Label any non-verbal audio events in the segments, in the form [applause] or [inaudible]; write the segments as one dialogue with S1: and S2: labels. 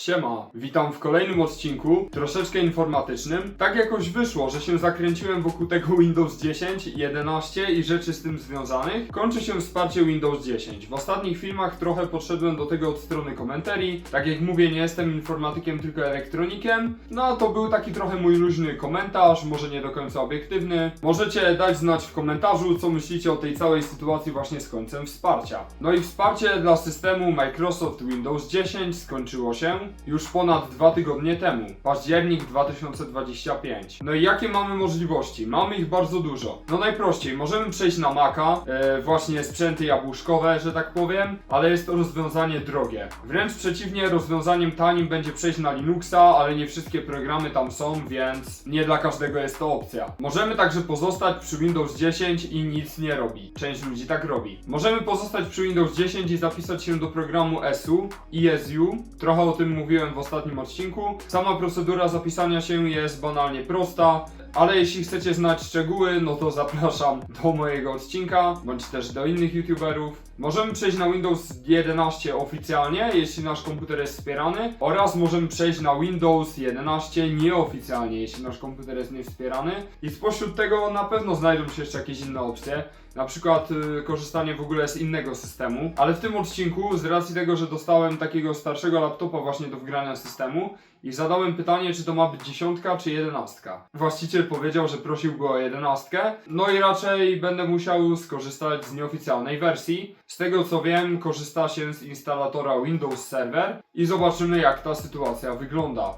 S1: Siema, witam w kolejnym odcinku, troszeczkę informatycznym. Tak jakoś wyszło, że się zakręciłem wokół tego Windows 10, 11 i rzeczy z tym związanych. Kończy się wsparcie Windows 10. W ostatnich filmach trochę podszedłem do tego od strony komentarii. Tak jak mówię, nie jestem informatykiem, tylko elektronikiem. No to był taki trochę mój luźny komentarz, może nie do końca obiektywny. Możecie dać znać w komentarzu, co myślicie o tej całej sytuacji właśnie z końcem wsparcia. No i wsparcie dla systemu Microsoft Windows 10 skończyło się już ponad dwa tygodnie temu, październik 2025. No i jakie mamy możliwości? Mamy ich bardzo dużo. No najprościej, możemy przejść na Maca, e, właśnie sprzęty jabłuszkowe, że tak powiem, ale jest to rozwiązanie drogie. Wręcz przeciwnie, rozwiązaniem tanim będzie przejść na Linuxa, ale nie wszystkie programy tam są, więc nie dla każdego jest to opcja. Możemy także pozostać przy Windows 10 i nic nie robi. Część ludzi tak robi. Możemy pozostać przy Windows 10 i zapisać się do programu ESU, ESU. Trochę o tym mówiłem w ostatnim odcinku. Sama procedura zapisania się jest banalnie prosta. Ale jeśli chcecie znać szczegóły, no to zapraszam do mojego odcinka, bądź też do innych youtuberów. Możemy przejść na Windows 11 oficjalnie, jeśli nasz komputer jest wspierany, oraz możemy przejść na Windows 11 nieoficjalnie, jeśli nasz komputer jest niewspierany. I spośród tego na pewno znajdą się jeszcze jakieś inne opcje. Na przykład y, korzystanie w ogóle z innego systemu, ale w tym odcinku, z racji tego, że dostałem takiego starszego laptopa właśnie do wgrania systemu i zadałem pytanie, czy to ma być dziesiątka czy jedenastka. Właściciel powiedział, że prosił go o jedenastkę, no i raczej będę musiał skorzystać z nieoficjalnej wersji. Z tego co wiem, korzysta się z instalatora Windows Server i zobaczymy jak ta sytuacja wygląda.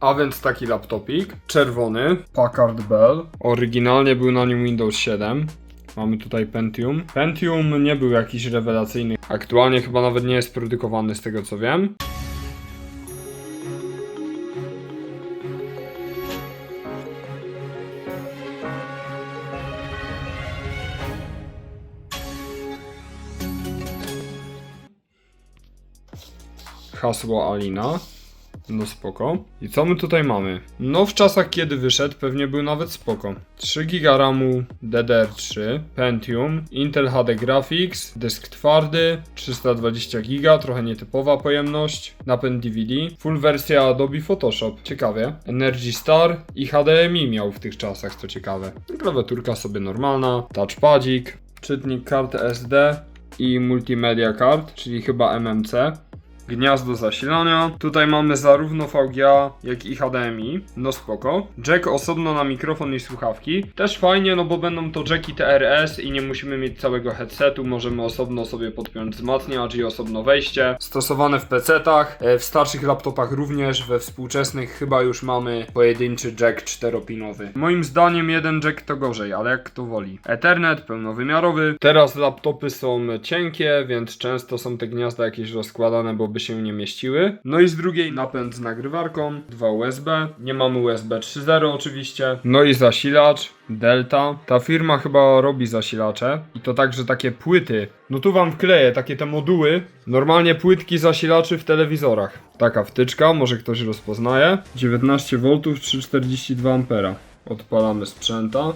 S1: A więc taki laptopik, czerwony, Packard Bell. Oryginalnie był na nim Windows 7. Mamy tutaj Pentium. Pentium nie był jakiś rewelacyjny. Aktualnie chyba nawet nie jest produkowany z tego co wiem. Hasło Alina. No spoko. I co my tutaj mamy? No w czasach kiedy wyszedł pewnie był nawet spoko. 3 GB RAMu DDR3, Pentium, Intel HD Graphics, dysk twardy, 320 GB, trochę nietypowa pojemność, napęd DVD, full wersja Adobe Photoshop, ciekawie. Energy Star i HDMI miał w tych czasach, co ciekawe. Klawiaturka sobie normalna, touchpadzik, czytnik kart SD i multimedia card, czyli chyba MMC gniazdo zasilania. Tutaj mamy zarówno VGA, jak i HDMI. No spoko. Jack osobno na mikrofon i słuchawki. Też fajnie, no bo będą to jacki TRS i nie musimy mieć całego headsetu. Możemy osobno sobie podpiąć wzmacniacz i osobno wejście. Stosowane w PC-tach, e, w starszych laptopach również, we współczesnych chyba już mamy pojedynczy jack czteropinowy. Moim zdaniem jeden jack to gorzej, ale jak kto woli. Ethernet pełnowymiarowy. Teraz laptopy są cienkie, więc często są te gniazda jakieś rozkładane, bo by się nie mieściły. No i z drugiej napęd z nagrywarką, dwa USB, nie mamy USB 3.0 oczywiście. No i zasilacz, Delta. Ta firma chyba robi zasilacze i to także takie płyty. No tu wam wkleję takie te moduły. Normalnie płytki zasilaczy w telewizorach. Taka wtyczka, może ktoś rozpoznaje. 19 V 342 A. Odpalamy sprzęta.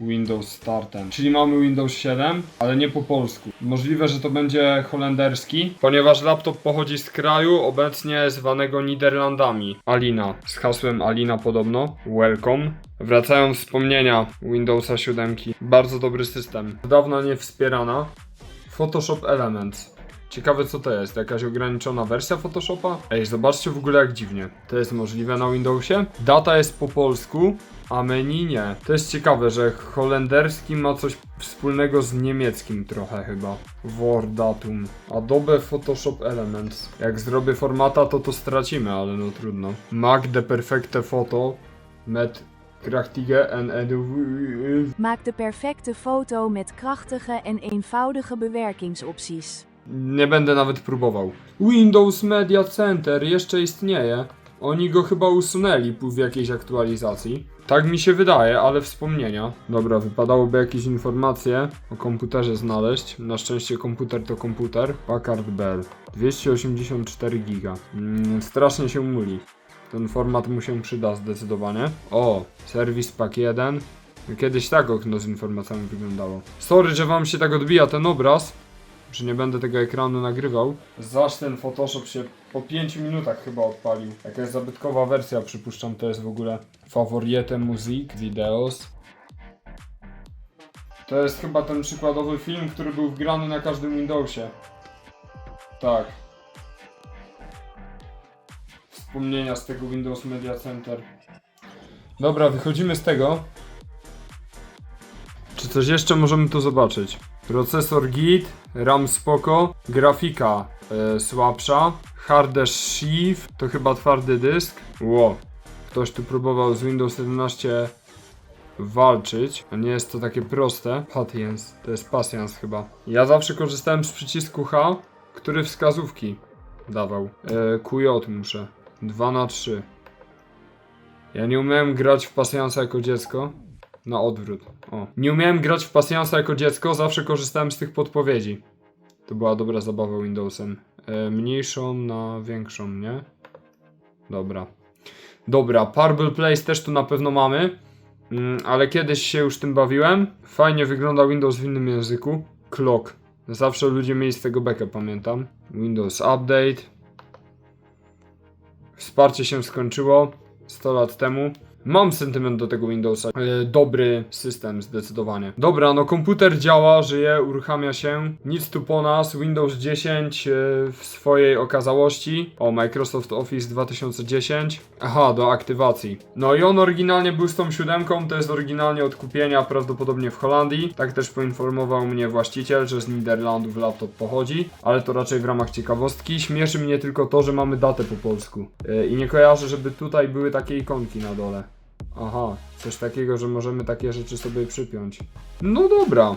S1: Windows Startem. Czyli mamy Windows 7, ale nie po polsku. Możliwe, że to będzie holenderski, ponieważ laptop pochodzi z kraju obecnie zwanego Niderlandami. Alina. Z hasłem Alina podobno. Welcome. Wracają wspomnienia Windowsa 7. Bardzo dobry system. Dawno nie wspierana. Photoshop Elements. Ciekawe co to jest, jakaś ograniczona wersja Photoshopa? Ej, zobaczcie w ogóle jak dziwnie. To jest możliwe na Windowsie? Data jest po polsku, a menu nie. To jest ciekawe, że holenderski ma coś wspólnego z niemieckim trochę chyba. Word datum. Adobe Photoshop Elements. Jak zrobię formata to to stracimy, ale no trudno. Mac de perfecte foto met krachtige en
S2: Maak de perfecte foto met krachtige en eenvoudige bewerkingsopties.
S1: Nie będę nawet próbował. Windows Media Center jeszcze istnieje. Oni go chyba usunęli w jakiejś aktualizacji. Tak mi się wydaje, ale wspomnienia. Dobra, wypadałoby jakieś informacje o komputerze znaleźć. Na szczęście komputer to komputer. Packard Bell. 284 giga. Mm, strasznie się muli. Ten format mu się przyda zdecydowanie. O, serwis Pack 1. Kiedyś tak okno z informacjami wyglądało. Sorry, że wam się tak odbija ten obraz, że nie będę tego ekranu nagrywał. Zaś ten Photoshop się po 5 minutach chyba odpalił. Jakaś zabytkowa wersja, przypuszczam, to jest w ogóle Favoriete Music Videos. To jest chyba ten przykładowy film, który był wgrany na każdym Windowsie. Tak. Wspomnienia z tego Windows Media Center. Dobra, wychodzimy z tego. Czy coś jeszcze możemy tu zobaczyć? Procesor git, RAM spoko, grafika e, słabsza, hard shift, to chyba twardy dysk. Ło, ktoś tu próbował z Windows 11 walczyć, nie jest to takie proste. Patience, to jest pasjans chyba. Ja zawsze korzystałem z przycisku H, który wskazówki dawał. E, QJ muszę. 2 na 3 Ja nie umiałem grać w pasjansa jako dziecko. Na odwrót. O. Nie umiałem grać w pasjansa jako dziecko, zawsze korzystałem z tych podpowiedzi. To była dobra zabawa Windowsem. E, mniejszą na większą, nie? Dobra. Dobra, Parble Place też tu na pewno mamy. Mm, ale kiedyś się już tym bawiłem. Fajnie wygląda Windows w innym języku. Clock. Zawsze ludzie mieli z tego bekę, pamiętam. Windows Update. Wsparcie się skończyło 100 lat temu. Mam sentyment do tego Windowsa. E, dobry system, zdecydowanie. Dobra, no komputer działa, żyje, uruchamia się. Nic tu po nas. Windows 10 e, w swojej okazałości. O, Microsoft Office 2010. Aha, do aktywacji. No i on oryginalnie był z tą siódemką, to jest oryginalnie od kupienia, prawdopodobnie w Holandii. Tak też poinformował mnie właściciel, że z Niderlandów laptop pochodzi, ale to raczej w ramach ciekawostki. Śmieszy mnie tylko to, że mamy datę po polsku. E, I nie kojarzę, żeby tutaj były takie ikonki na dole. Aha, coś takiego, że możemy takie rzeczy sobie przypiąć. No dobra.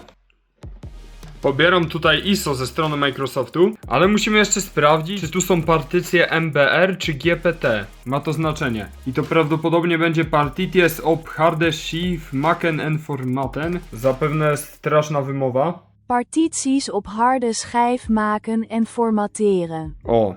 S1: Pobieram tutaj ISO ze strony Microsoftu, ale musimy jeszcze sprawdzić, czy tu są partycje MBR czy GPT. Ma to znaczenie. I to prawdopodobnie będzie Partities op harde schief maken en formaten. Zapewne straszna wymowa.
S2: Partities op harde schijf maken en formatteren.
S1: O,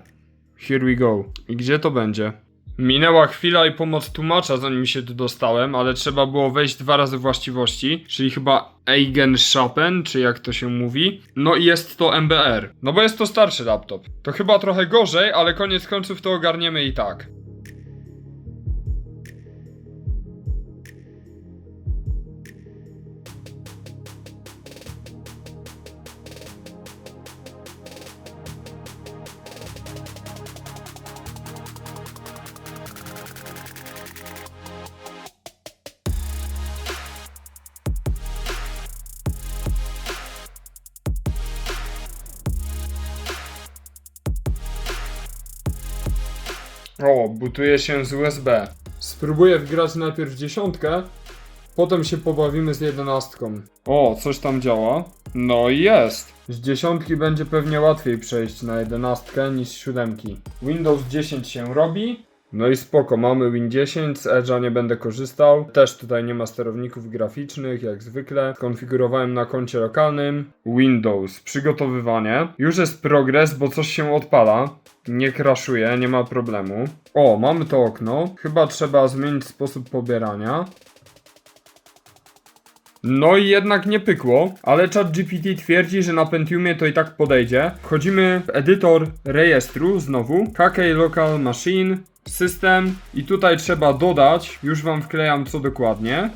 S1: here we go. I gdzie to będzie? Minęła chwila i pomoc tłumacza, zanim się tu dostałem, ale trzeba było wejść dwa razy właściwości, czyli chyba Eigenschappen, czy jak to się mówi. No i jest to MBR. No bo jest to starszy laptop. To chyba trochę gorzej, ale koniec końców to ogarniemy i tak. O, butuje się z USB. Spróbuję wgrać najpierw dziesiątkę, potem się pobawimy z jedenastką. O, coś tam działa. No i jest. Z dziesiątki będzie pewnie łatwiej przejść na jedenastkę niż z siódemki. Windows 10 się robi. No i spoko, mamy Win 10, z Edge'a nie będę korzystał. Też tutaj nie ma sterowników graficznych, jak zwykle. Konfigurowałem na koncie lokalnym. Windows, przygotowywanie. Już jest progres, bo coś się odpala. Nie crashuje, nie ma problemu. O, mamy to okno. Chyba trzeba zmienić sposób pobierania. No i jednak nie pykło, ale ChatGPT twierdzi, że na Pentiumie to i tak podejdzie. Wchodzimy w edytor rejestru znowu, KK Local Machine, System i tutaj trzeba dodać, już wam wklejam co dokładnie.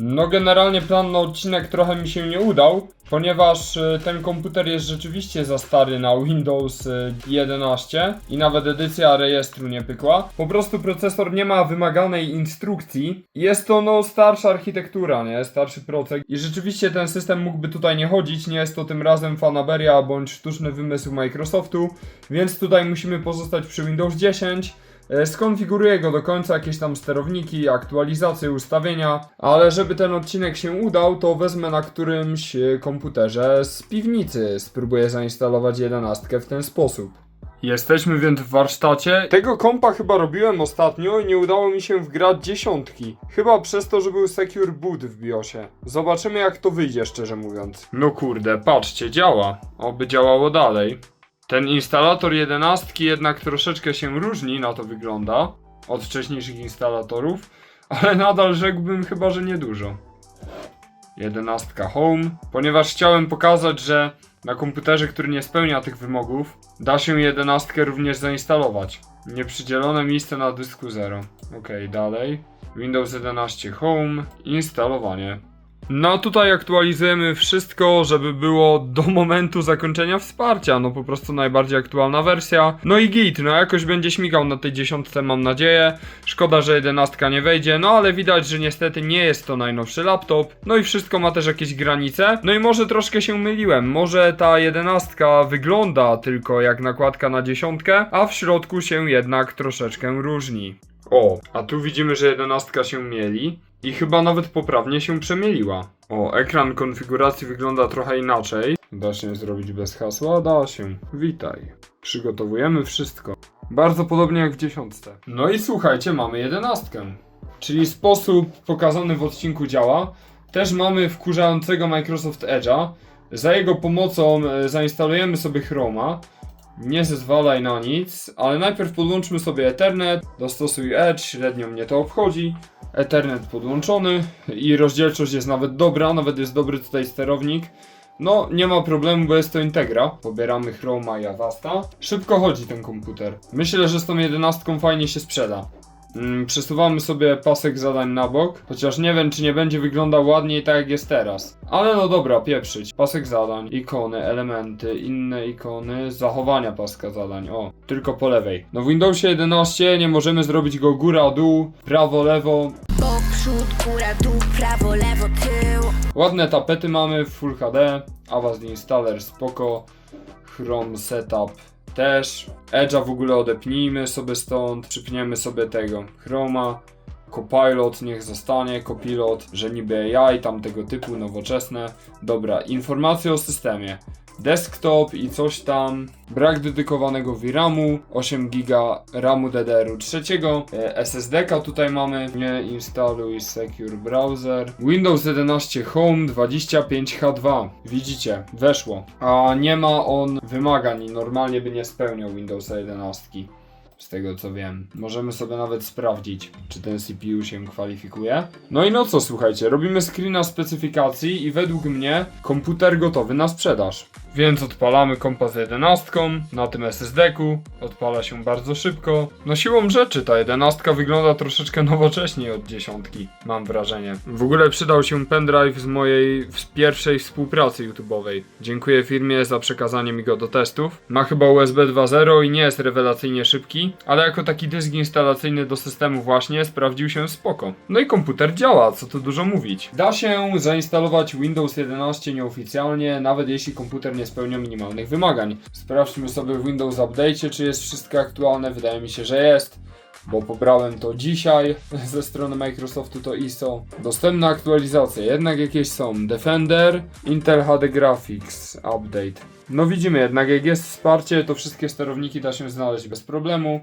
S1: No generalnie plan na odcinek trochę mi się nie udał, ponieważ y, ten komputer jest rzeczywiście za stary na Windows y, 11 i nawet edycja rejestru nie pykła. Po prostu procesor nie ma wymaganej instrukcji. Jest to no starsza architektura, nie? Starszy procek. I rzeczywiście ten system mógłby tutaj nie chodzić, nie jest to tym razem fanaberia bądź sztuczny wymysł Microsoftu, więc tutaj musimy pozostać przy Windows 10. E, Skonfiguruję go do końca, jakieś tam sterowniki, aktualizacje, ustawienia, ale żeby ten odcinek się udał, to wezmę na którymś e, komputerze z piwnicy. Spróbuję zainstalować 11 w ten sposób. Jesteśmy więc w warsztacie. Tego kompa chyba robiłem ostatnio i nie udało mi się wgrać dziesiątki. Chyba przez to, że był Secure Boot w BIOSie. Zobaczymy jak to wyjdzie, szczerze mówiąc. No kurde, patrzcie, działa. Oby działało dalej. Ten instalator 11 jednak troszeczkę się różni, na to wygląda, od wcześniejszych instalatorów, ale nadal rzekłbym chyba, że niedużo. 11 Home, ponieważ chciałem pokazać, że na komputerze, który nie spełnia tych wymogów, da się 11 również zainstalować. Nieprzydzielone miejsce na dysku 0. Ok, dalej. Windows 11 Home, instalowanie. No tutaj aktualizujemy wszystko, żeby było do [laughs] momentu zakończenia wsparcia, no po prostu najbardziej aktualna wersja. No i git, no jakoś będzie śmigał na tej dziesiątce mam nadzieję. Szkoda, że jedenastka nie wejdzie, no ale widać, że niestety nie jest to najnowszy laptop. No i wszystko ma też jakieś granice. No i może troszkę się myliłem, może ta jedenastka wygląda tylko jak nakładka na dziesiątkę, a w środku się jednak troszeczkę różni. O, a tu widzimy, że jedenastka się mieli i chyba nawet poprawnie się przemieliła. O, ekran konfiguracji wygląda trochę inaczej. Da się zrobić bez hasła? Da się. Witaj. Przygotowujemy wszystko. Bardzo podobnie jak w dziesiątce. No i słuchajcie, mamy jedenastkę. Czyli sposób pokazany w odcinku działa. Też mamy wkurzającego Microsoft Edge'a. Za jego pomocą e, zainstalujemy sobie Chroma. Nie zezwalaj na nic, ale najpierw podłączmy sobie Ethernet, dostosuj Edge, średnio mnie to obchodzi. Ethernet podłączony i rozdzielczość jest nawet dobra, nawet jest dobry tutaj sterownik. No, nie ma problemu, bo jest to Integra. Pobieramy Chroma i Avasta. Szybko chodzi ten komputer. Myślę, że z tą jedenastką fajnie się sprzeda. Mm, przesuwamy sobie pasek zadań na bok, chociaż nie wiem, czy nie będzie wyglądał ładniej tak jak jest teraz. Ale no dobra, pieprzyć. Pasek zadań, ikony, elementy, inne ikony, zachowania paska zadań. O, tylko po lewej. No w Windowsie 11 nie możemy zrobić go góra, dół, prawo, lewo.
S3: Bok, przód, góra, dół, prawo, lewo, tył
S1: Ładne tapety mamy w Full HD, Avast Installer spoko, Chrome Setup też, Edge'a w ogóle odepnijmy sobie stąd, przypniemy sobie tego Chroma, Copilot niech zostanie, Copilot, że niby AI, tam tego typu, nowoczesne. Dobra, informacje o systemie. Desktop i coś tam, brak dedykowanego VRAMu, 8 GB RAMu DDR-u trzeciego, e, SSD-ka tutaj mamy, nie instaluj Secure Browser, Windows 11 Home 25H2, widzicie, weszło, a nie ma on wymagań i normalnie by nie spełniał Windowsa 11. Z tego co wiem. Możemy sobie nawet sprawdzić, czy ten CPU się kwalifikuje. No i no co, słuchajcie, robimy screena specyfikacji i według mnie komputer gotowy na sprzedaż. Więc odpalamy kompa z 11 na tym SSD-ku. Odpala się bardzo szybko. No siłą rzeczy ta 11 wygląda troszeczkę nowocześniej od dziesiątki, mam wrażenie. W ogóle przydał się pendrive z mojej pierwszej współpracy YouTube'owej. Dziękuję firmie za przekazanie mi go do testów. Ma chyba USB 2.0 i nie jest rewelacyjnie szybki, ale jako taki dysk instalacyjny do systemu właśnie sprawdził się spoko. No i komputer działa, co tu dużo mówić. Da się zainstalować Windows 11 nieoficjalnie, nawet jeśli komputer nie spełnia minimalnych wymagań. Sprawdźmy sobie w Windows Update, czy jest wszystko aktualne. Wydaje mi się, że jest bo pobrałem to dzisiaj [laughs] ze strony Microsoftu to ISO. Dostępne aktualizacje, jednak jakieś są. Defender, Intel HD Graphics Update. No widzimy jednak, jak jest wsparcie, to wszystkie sterowniki da się znaleźć bez problemu.